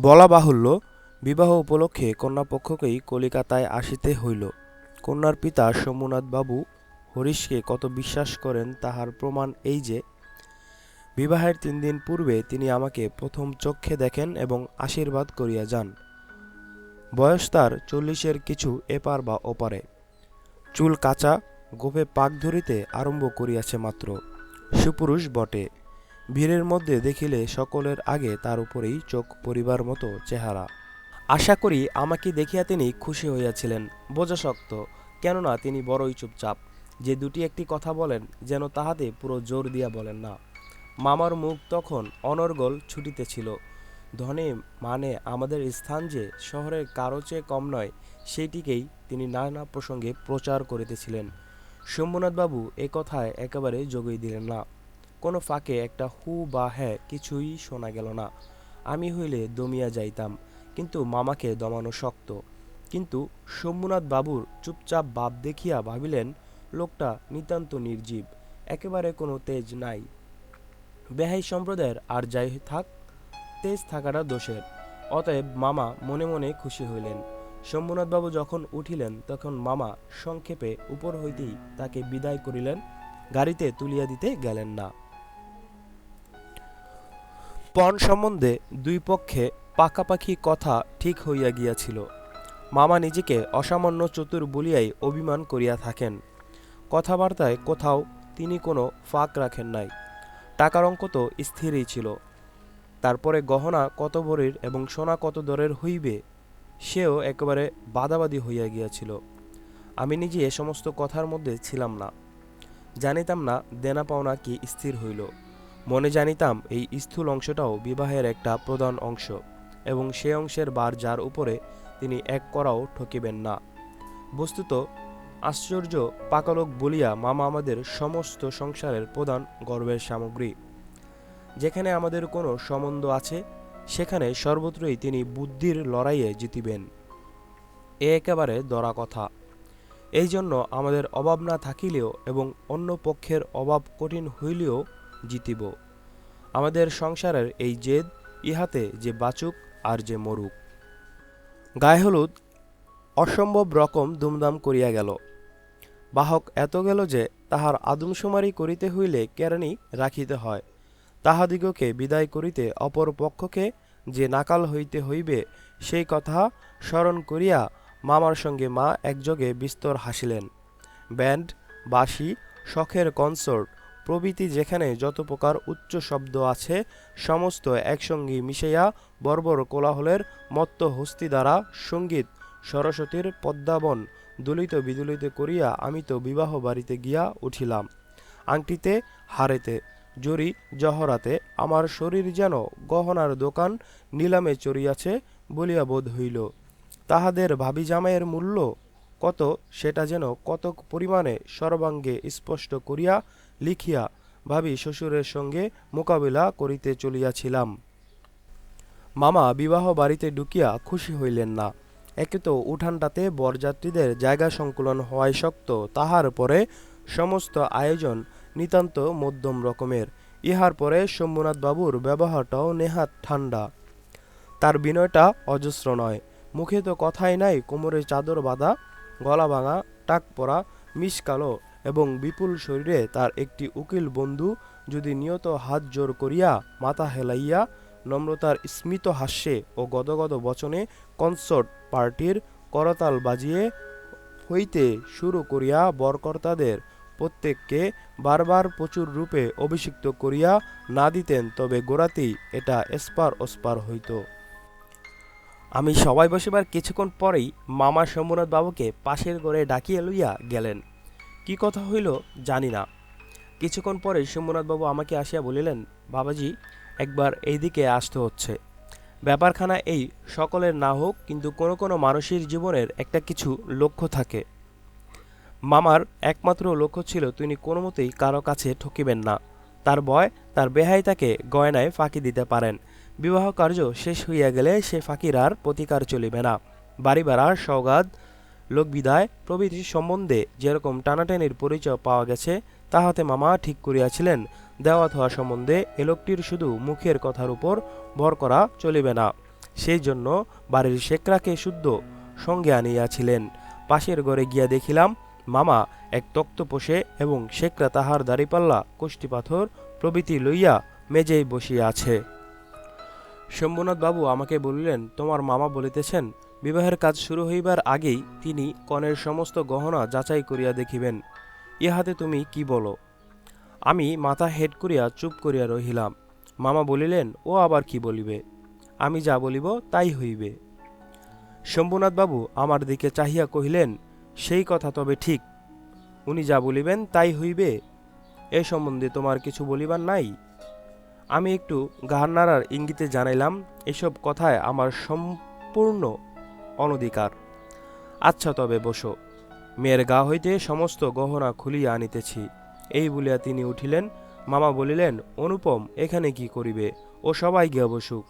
বলা বাহুল্য, বিবাহ উপলক্ষে কন্যাপক্ষকেই কলিকাতায় আসিতে হইল। কন্যার পিতা সোমনাথ বাবু হরিশকে কত বিশ্বাস করেন তাহার প্রমাণ এই যে, বিবাহের তিন দিন পূর্বে তিনি আমাকে প্রথম চক্ষে দেখেন এবং আশীর্বাদ করিয়া যান। বয়স তার চল্লিশের কিছু এপার বা ওপারে। চুল কাঁচা গোপে পাক ধরিতে আরম্ভ করিয়াছে মাত্র। সুপুরুষ বটে। ভিড়ের মধ্যে দেখিলে সকলের আগে তার উপরেই চোখ পরিবার মতো চেহারা। আশা করি আমাকে দেখিয়া তিনি খুশি হইয়াছিলেন। বোঝা শক্ত, কেননা তিনি বড়ই চুপচাপ। যে দুটি একটি কথা বলেন, যেন তাহাতে পুরো জোর দিয়া বলেন না। মামার মুখ তখন অনর্গল ছুটিতেছিল। ধনে মানে আমাদের স্থান যে শহরের কারও চেয়ে কম নয় সেইটিকেই তিনি নানা প্রসঙ্গে প্রচার করিতেছিলেন। শম্ভুনাথবাবু এ কথায় একেবারে যোগই দিলেন না। কোনো ফাঁকে একটা হু বা হ্যাঁ কিছুই শোনা গেল না। আমি হইলে দমিয়া যাইতাম, কিন্তু মামাকে দমানো শক্ত। কিন্তু শম্ভুনাথ বাবুর চুপচাপ ভাব দেখিয়া ভাবিলেন, লোকটা নিতান্ত নির্জীব, একেবারে কোনো তেজ নাই। বেহাই সম্প্রদায়ের আর যাই থাক তেজ থাকাটা দোষের। অতএব মামা মনে মনে খুশি হইলেন। শম্ভুনাথবাবু যখন উঠিলেন, তখন মামা সংক্ষেপে উপর হইতেই তাকে বিদায় করিলেন, গাড়িতে তুলিয়া দিতে গেলেন না। পণ সম্বন্ধে দুই পক্ষে পাকাপাকি কথা ঠিক হইয়া গিয়াছিল। মামা নিজেকে অসামান্য চতুর বলিয়াই অভিমান করিয়া থাকেন। কথাবার্তায় কোথাও তিনি কোনো ফাঁক রাখেন নাই। টাকার অঙ্ক তো স্থিরই ছিল। তারপরে গহনা কত ভরির এবং সোনা কত দরের হইবে, সেও একেবারে বাদাবাদি হইয়া গিয়াছিল। আমি নিজে এ সমস্ত কথার মধ্যে ছিলাম না। জানিতাম না, দেনা পাওনা কি স্থির হইল। মনে জানিতাম, এই স্থূল অংশটাও বিবাহের একটা প্রধান অংশ, এবং সে অংশের বার যার উপরে তিনি এক করাও ঠকিবেন না। বস্তুত, আশ্চর্য পাকালোক বলিয়া মামা আমাদের সমস্ত সংসারের প্রধান গর্বের সামগ্রী। যেখানে আমাদের কোনো সম্বন্ধ আছে, সেখানে সর্বত্রই তিনি বুদ্ধির লড়াইয়ে জিতিবেন। এ একেবারে দরা কথা। এই জন্য আমাদের অভাব না থাকিলেও এবং অন্য পক্ষের অভাব কঠিন হইলেও জিতিব। আমাদের সংসারের এই জেদ ইহাতে যে বাচুক আর যে মরুক। গায়ে হলুদ, অসম্ভব রকম দুমদাম করিয়া গেল। বাহক এত গেল যে তাহার আদমশুমারি করিতে হইলে কেরানি রাখিতে হয়। তাহাদিগকে বিদায় করিতে অপর পক্ষকে যে নাকাল হইতে হইবে, সেই কথা স্মরণ করিয়া মামার সঙ্গে মা একযোগে বিস্তর হাসিলেন। ব্যান্ড, বাঁশি, শখের কনসার্ট, প্রভৃতি যেখানে যত প্রকার উচ্চ শব্দ আছে, সমস্ত একসঙ্গে মিশাইয়া বর্বর কোলাহলের মত্ত হস্তি দ্বারা সংগীত, সরস্বতীর পদ্মাবন দুলিত বিদুলিত করিয়া আমি তো বিবাহ বাড়িতে গিয়া উঠিলাম। আংটিতে, হারেতে জরি জহরাতে আমার শরীর যেন গহনার দোকান নিলামে চড়িয়াছে বলিয়া বোধ হইল। তাহাদের ভাবি জামাইয়ের মূল্য কত সেটা যেন কত পরিমাণে সর্বাঙ্গে স্পষ্ট করিয়া লিখিয়া ভাবি শ্বশুরের সঙ্গে মোকাবিলা করিতে চলিয়াছিলাম। মামা বিবাহ বাড়িতে ঢুকিয়া খুশি হইলেন না। একে তো উঠানটাতে বরযাত্রীদের জায়গা সংকুলন হওয়ায় শক্ত, তাহার পরে সমস্ত আয়োজন নিতান্ত মধ্যম রকমের। ইহার পরে শম্ভুনাথ বাবুর ব্যবহারটাও নেহাত ঠান্ডা তার বিনয়টা অজস্র নয়। মুখে তো কথাই নাই, কোমরে চাদর বাঁধা, গলা ভাঙা, টাক পরা মিসকালো এবং বিপুল শরীরে তার একটি উকিল বন্ধু যদি নিয়ত হাত জোর করিয়া মাথা হেলাইয়া নম্রতার স্মিত হাস্যে ও গদগদ বচনে কনসার্ট পার্টির করতাল বাজিয়ে হইতে শুরু করিয়া বরকর্তাদের প্রত্যেককে বারবার প্রচুর রূপে অভিষিক্ত করিয়া না দিতেন, তবে গোড়াতেই এটা এসপার ওসপার হইত। আমি সবাই বসিবার কিছুক্ষণ পরেই মামা শম্ভুনাথ বাবুকে পাশের ঘরে ডাকিয়া লইয়া গেলেন। কি কথা হইল জানি না। কিছুক্ষণ পরে শম্ভুনাথ বাবু আমাকে আসিয়া বলিলেন, বাবাজি, একবার এইদিকে আসতে হচ্ছে। ব্যাপারখানা এই সকলের না হোক, কিন্তু কোনো কোনো মানুষের জীবনের একটা কিছু লক্ষ্য থাকে। মামার একমাত্র লক্ষ্য ছিল তিনি কোনো মতেই কারও কাছে ঠকিবেন না। তার বয়, তার বেহাই তাকে গয়নায় ফাঁকি দিতে পারেন। বিবাহ কার্য শেষ হইয়া গেলে সে ফাঁকির আর প্রতিকার চলিবে না। বাড়ি বেড়ার সৌগাত লোকবিদায় প্রভৃতি সম্বন্ধে যেরকম টানাটানির পরিচয় পাওয়া গেছে, তাহাতে মামা ঠিক করিয়াছিলেন। দেওয়াত হওয়া সম্বন্ধে এ লোকটির শুধু মুখের কথার উপর ভর করা চলিবে না। সেই জন্য বাড়ির শেখরাকে শুদ্ধ সঙ্গে আনিয়াছিলেন। পাশের ঘরে গিয়া দেখিলাম মামা এক তক্ত পোষে এবং শেখরা তাহার দাড়িপাল্লা কোষ্ঠী পাথর প্রভৃতি লইয়া মেজেই বসিয়া আছে। শম্ভুনাথ বাবু আমাকে বলিলেন, তোমার মামা বলিতেছেন, বিবাহের কাজ শুরু হইবার আগেই তিনি কনের সমস্ত গহনা যাচাই করিয়া দেখিবেন। ইহাতে তুমি কি বলো? আমি মাথা হেড করিয়া চুপ করিয়া রহিলাম। মামা বলিলেন, ও আবার কি বলিবে? আমি যা বলিব তাই হইবে। শম্ভুনাথ বাবু আমার দিকে চাহিয়া কহিলেন সেই কথা তবে ঠিক। উনি যা বলিবেন তাই হইবে। এ সম্বন্ধে তোমার কিছু বলিবার নাই। আমি একটু গাহার নাড়ার ইঙ্গিতে জানাইলাম, এসব কথায় আমার সম্পূর্ণ অনধিকার। আচ্ছা তবে বসো। মেয়ের গা হইতে সমস্ত গহনা খুলিয়া আনিতেছি। এই বলিয়া তিনি উঠিলেন। মামা বলিলেন, অনুপম, এখানে কি করিবে? ও সবাই গিয়া বসুক।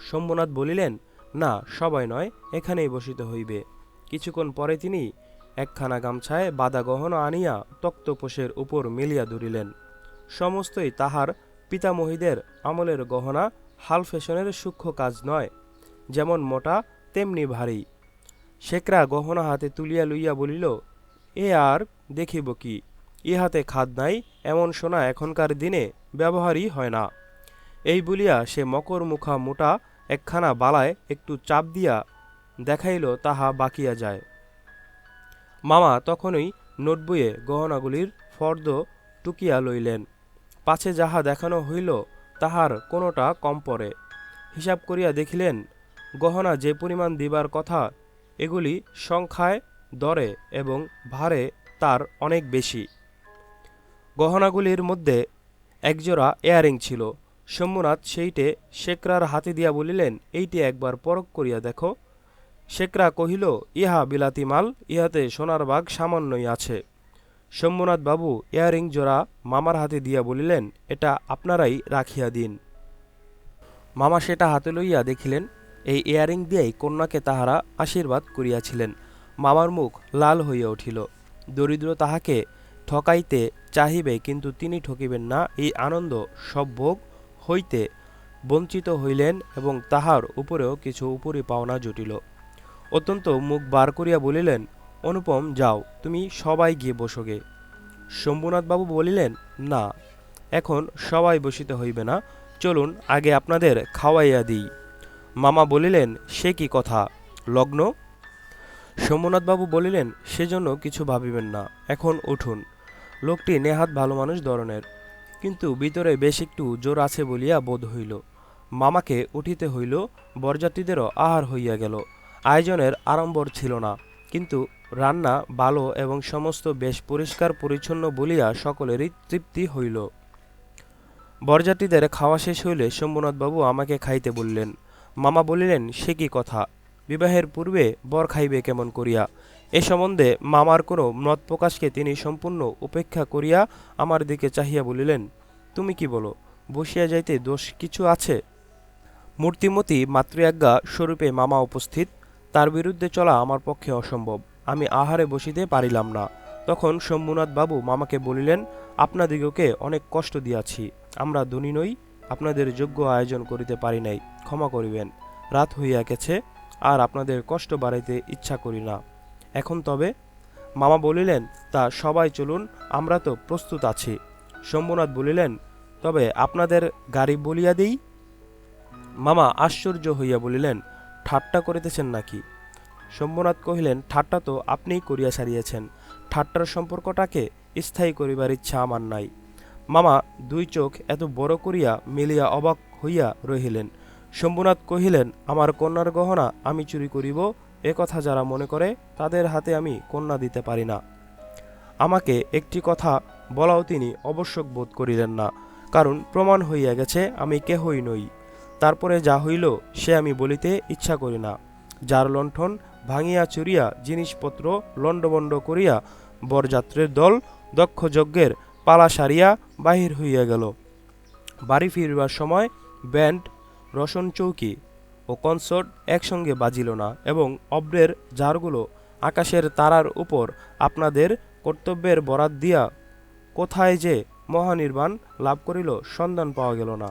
শম্ভুনাথ বলিলেন, না, সবাই নয়, এখানেই বসিতে হইবে। কিছুক্ষণ পরে তিনি একখানা গামছায় বাদা গহনা আনিয়া তক্তপোষের উপর মেলিয়া ধরিলেন। সমস্তই তাহার পিতামহীদের আমলের গহনা হাল ফ্যাশনের সূক্ষ্ম কাজ নয়, যেমন মোটা, তেমনি ভারী। শেখরা গহনা হাতে তুলিয়া লইয়া বলিল, এ আর দেখিব কি? ইহাতে খাদ নাই, এমন সোনা এখনকার দিনে ব্যবহারই হয় না। এই বলিয়া সে মকর মুখা মোটা একখানা বালায় একটু চাপ দিয়া দেখাইল তাহা বাকিয়া যায়। মামা তখনই নোটবইয়ে গহনাগুলির ফর্দ টুকিয়া লইলেন। পাছে যাহা দেখানো হইল, তাহার কোনোটা কম পড়ে। হিসাব করিয়া দেখিলেন, গহনা যে পরিমাণ দিবার কথা, এগুলি সংখ্যায় দরে এবং ভারে তার অনেক বেশি। গহনাগুলির মধ্যে একজোড়া এয়ারিং ছিল। শম্ভুনাথ সেইটে শেখরার হাতে দিয়া বলিলেন, এইটি একবার পরখ করিয়া দেখো। শেখরা কহিল, ইহা বিলাতি মাল, ইহাতে সোনার বাঘ সামান্যই আছে। শম্ভুনাথ বাবু ইয়ারিং জোড়া মামার হাতে দিয়া বলিলেন, এটা আপনারাই রাখিয়া দিন মামা সেটা হাতে লইয়া দেখিলেন, এই ইয়ারিং দিয়াই কন্যাকে তাহারা আশীর্বাদ করিয়াছিলেন। মামার মুখ লাল হইয়া উঠিল। দরিদ্র তাহাকে ঠকাইতে চাহিবে, কিন্তু তিনি ঠকিবেন না। এই আনন্দ সব ভোগ হইতে বঞ্চিত হইলেন এবং তাহার উপরেও কিছু উপরি পাওনা জুটিল। অত্যন্ত মুখ বার করিয়া বলিলেন, অনুপম, যাও, তুমি সবাই গিয়ে বসোগে। শম্ভুনাথবাবু বলিলেন, না, এখন সবাই বসিতে হইবে না, চলুন আগে আপনাদের খাওয়াইয়া দিই। মামা বলিলেন, সে কি কথা, লগ্ন? শম্ভুনাথবাবু বলিলেন সেজন্য কিছু ভাবিবেন না, এখন উঠুন। লোকটি নেহাত ভালো মানুষ ধরনের, কিন্তু ভিতরে বেশ একটু জোর আছে বলিয়া বোধ হইল। মামাকে উঠিতে হইল, বরযাত্রীদেরও আহার হইয়া গেল। আয়োজনের আড়ম্বর ছিল না। কিন্তু রান্না ভালো এবং সমস্ত বেশ পরিষ্কার পরিচ্ছন্ন বলিয়া সকলেরই তৃপ্তি হইল। বরযাত্রীদের খাওয়া শেষ হইলে শম্ভুনাথবাবু আমাকে খাইতে বললেন, মামা বলিলেন, সে কি কথা? বিবাহের পূর্বে বর খাইবে কেমন করিয়া? এ সম্বন্ধে মামার কোনো মত প্রকাশকে তিনি সম্পূর্ণ উপেক্ষা করিয়া আমার দিকে চাহিয়া বলিলেন, তুমি কি বলো, বসিয়া যাইতে দোষ কিছু আছে? মূর্তিমতী মাতৃআজ্ঞা স্বরূপে মামা উপস্থিত তার বিরুদ্ধে চলা আমার পক্ষে অসম্ভব। আমি আহারে বসিতে পারিলাম না। তখন শম্ভুনাথ বাবু মামাকে বলিলেন, আপনাদিগকে অনেক কষ্ট দিয়াছি। আমরা ধনী নই, আপনাদের যোগ্য আয়োজন করিতে পারি নাই। ক্ষমা করিবেন। রাত হইয়া গেছে, আর আপনাদের কষ্ট বাড়াইতে ইচ্ছা করি না। এখন তবে? মামা বলিলেন, তা সবাই চলুন, আমরা তো প্রস্তুত আছি। শম্ভুনাথ বলিলেন, তবে আপনাদের গাড়ি বলিয়া দিই? মামা আশ্চর্য হইয়া বলিলেন ঠাট্টা করিতেছেন নাকি? শম্ভুনাথ কহিলেন, ঠাট্টা তো আপনিই করিয়া সারিয়েছেন। ঠাট্টার সম্পর্কটাকে স্থায়ী করিবার ইচ্ছা আমার নাই। মামা, দুই চোখ এত বড় করিয়া মিলিয়া অবাক হইয়া রহিলেন। শম্ভুনাথ কহিলেন, আমার কন্যার গহনা আমি চুরি করিব, এ কথা যারা মনে করে তাদের হাতে আমি কন্যা দিতে পারি না। আমাকে একটি কথা বলাও তিনি আবশ্যক বোধ করিলেন না, কারণ প্রমাণ হইয়া গেছে আমি কেহই নই। তারপরে যা হইল, সে আমি বলিতে ইচ্ছা করি না। যার লণ্ঠন ভাঙিয়া চুরিয়া জিনিসপত্র লণ্ডবণ্ড করিয়া বরযাত্রের দল দক্ষ যজ্ঞের পালা সারিয়া বাহির হইয়া গেল। বাড়ি ফিরবার সময় ব্যান্ড রসন চৌকি ও কনসার্ট একসঙ্গে বাজিল না এবং অব্রের জারগুলো আকাশের তারার উপর আপনাদের কর্তব্যের বরাত দিয়া কোথায় যে মহানির্বাণ লাভ করিল সন্ধান পাওয়া গেল না।